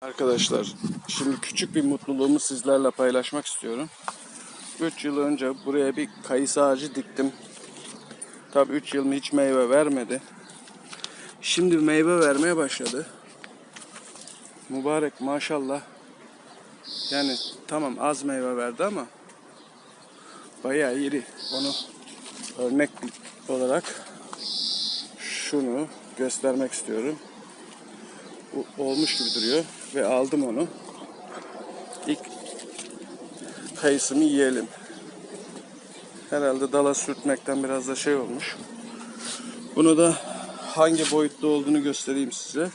Arkadaşlar şimdi küçük bir mutluluğumu sizlerle paylaşmak istiyorum. 3 yıl önce buraya bir kayısı ağacı diktim. Tabi 3 yıl mı hiç meyve vermedi. Şimdi meyve vermeye başladı. Mübarek maşallah. Yani tamam az meyve verdi ama bayağı iri. Onu örnek olarak şunu göstermek istiyorum. Olmuş gibi duruyor ve aldım onu. İlk kayısımı yiyelim. Herhalde dala sürtmekten biraz da şey olmuş. Bunu da hangi boyutta olduğunu göstereyim size.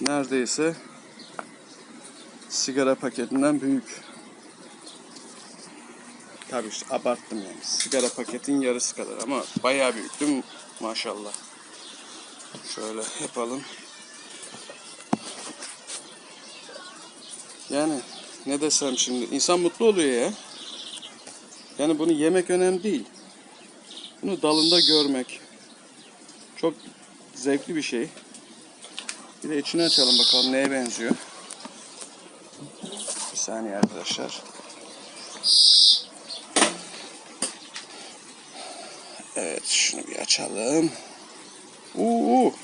Neredeyse sigara paketinden büyük. Tabii işte abarttım yani. Sigara paketin yarısı kadar ama bayağı büyük değil mi? Maşallah. Şöyle yapalım. Yani ne desem şimdi insan mutlu oluyor ya. Yani bunu yemek önemli değil. Bunu dalında görmek çok zevkli bir şey. Bir de içini açalım bakalım neye benziyor. Bir saniye arkadaşlar. Evet şunu bir açalım. Uuu.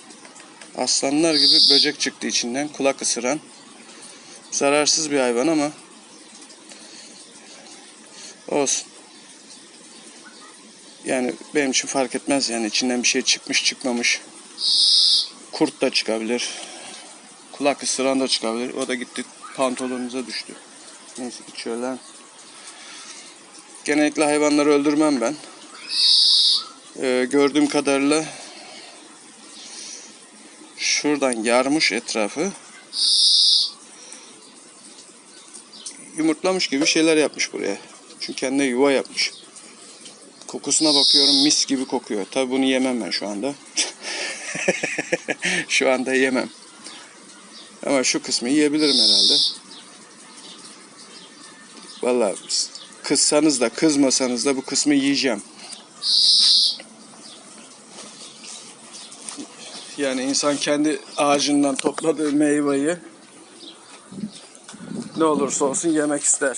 Aslanlar gibi böcek çıktı içinden. Kulak ısıran. Zararsız bir hayvan ama. Olsun. Yani benim için fark etmez yani içinden bir şey çıkmış çıkmamış. Kurt da çıkabilir. Kulak ısıran da çıkabilir. O da gitti pantolonumuza düştü. Neyse ki şöyle. Genellikle hayvanları öldürmem ben. Ee, gördüğüm kadarıyla şuradan yarmış etrafı. Yumurtlamış gibi şeyler yapmış buraya. Çünkü kendine yuva yapmış. Kokusuna bakıyorum mis gibi kokuyor. Tabi bunu yemem ben şu anda. şu anda yemem. Ama şu kısmı yiyebilirim herhalde. Vallahi kızsanız da kızmasanız da bu kısmı yiyeceğim. Yani insan kendi ağacından topladığı meyveyi ne olursa olsun yemek ister.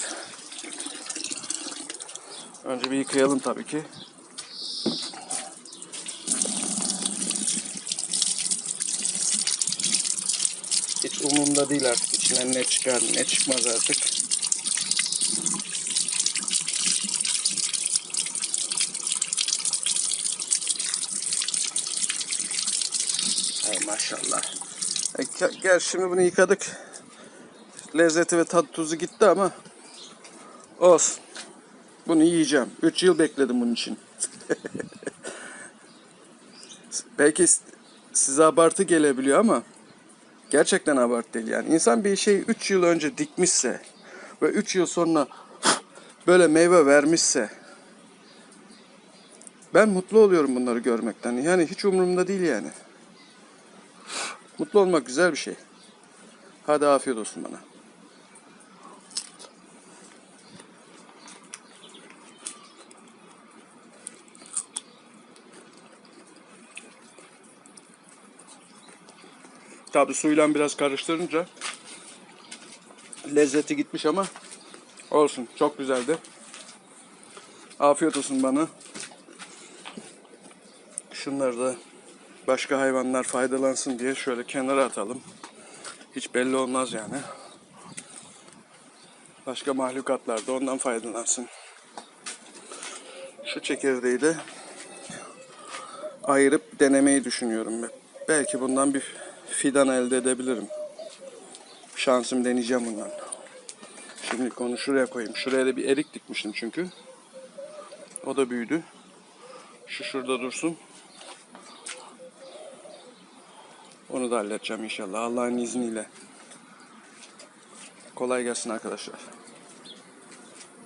Önce bir yıkayalım tabii ki. Hiç umurumda değil artık içinden ne çıkar ne çıkmaz artık. Maşallah. E, ge- Gel şimdi bunu yıkadık. Lezzeti ve tadı tuzu gitti ama olsun. Bunu yiyeceğim. 3 yıl bekledim bunun için. Belki size abartı gelebiliyor ama gerçekten abartı değil yani. İnsan bir şeyi 3 yıl önce dikmişse ve 3 yıl sonra böyle meyve vermişse ben mutlu oluyorum bunları görmekten. Yani hiç umurumda değil yani. Mutlu olmak güzel bir şey. Hadi afiyet olsun bana. Tabi suyla biraz karıştırınca lezzeti gitmiş ama olsun çok güzeldi. Afiyet olsun bana. Şunları da başka hayvanlar faydalansın diye şöyle kenara atalım. Hiç belli olmaz yani. Başka mahlukatlar da ondan faydalansın. Şu çekirdeği de ayırıp denemeyi düşünüyorum. Belki bundan bir fidan elde edebilirim. Şansımı deneyeceğim bundan. Şimdi onu şuraya koyayım. Şuraya da bir erik dikmiştim çünkü. O da büyüdü. Şu şurada dursun. Onu da halledeceğim inşallah Allah'ın izniyle. Kolay gelsin arkadaşlar.